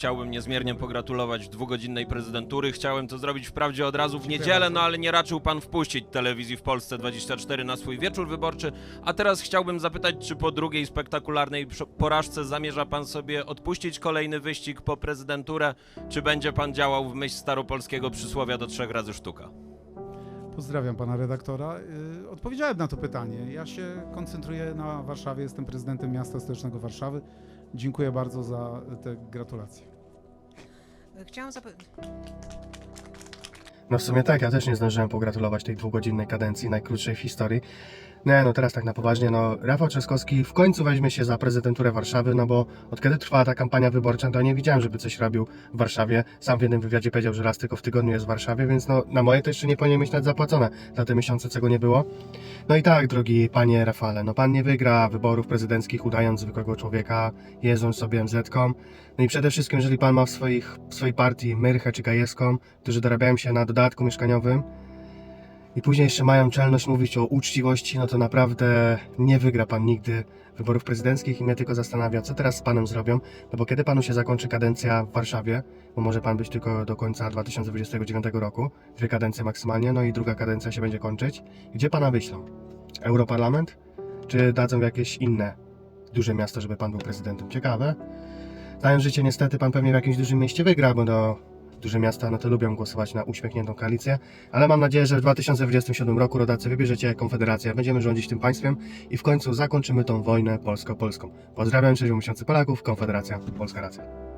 Chciałbym niezmiernie pogratulować dwugodzinnej prezydentury. Chciałem to zrobić wprawdzie od razu w niedzielę, no ale nie raczył pan wpuścić telewizji w Polsce 24 na swój wieczór wyborczy. A teraz chciałbym zapytać, czy po drugiej spektakularnej porażce zamierza pan sobie odpuścić kolejny wyścig po prezydenturę, czy będzie pan działał w myśl staropolskiego przysłowia do trzech razy sztuka? Pozdrawiam pana redaktora. Y, Odpowiedziałem na to pytanie. Ja się koncentruję na Warszawie, jestem prezydentem miasta stołecznego Warszawy. Dziękuję bardzo za te gratulacje. Chciałam zapytać. No w sumie tak, ja też nie zdążyłem pogratulować tej dwugodzinnej kadencji, najkrótszej w historii. Nie, no teraz tak na poważnie, no Rafał Trzaskowski w końcu weźmie się za prezydenturę Warszawy, no bo od kiedy trwała ta kampania wyborcza, to nie widziałem, żeby coś robił w Warszawie. Sam w jednym wywiadzie powiedział, że raz tylko w tygodniu jest w Warszawie, więc no na moje to jeszcze nie powinien mieć nawet zapłacone za te miesiące, czego nie było. No i tak, drogi panie Rafale, no pan nie wygra wyborów prezydenckich udając zwykłego człowieka, jeżdżąc sobie MZ-ką. No i przede wszystkim, jeżeli pan ma w, swoich, w swojej partii Myrchę czy Gajewską, którzy dorabiają się na dodatku mieszkaniowym i później jeszcze mają czelność mówić o uczciwości, no to naprawdę nie wygra pan nigdy wyborów prezydenckich i mnie tylko zastanawia, co teraz z panem zrobią, no bo kiedy panu się zakończy kadencja w Warszawie, bo może pan być tylko do końca 2029 roku, dwie kadencje maksymalnie, no i druga kadencja się będzie kończyć, gdzie pana wyślą? Europarlament? Czy dadzą w jakieś inne duże miasto, żeby pan był prezydentem? Ciekawe. Znając życie, niestety pan pewnie w jakimś dużym mieście wygra, bo no, duże miasta no to lubią głosować na uśmiechniętą koalicję, ale mam nadzieję, że w 2027 roku rodacy wybierzecie Konfederację, będziemy rządzić tym państwem i w końcu zakończymy tą wojnę polsko-polską. Pozdrawiam, cześć miesiący Polaków, Konfederacja, Polska Racja.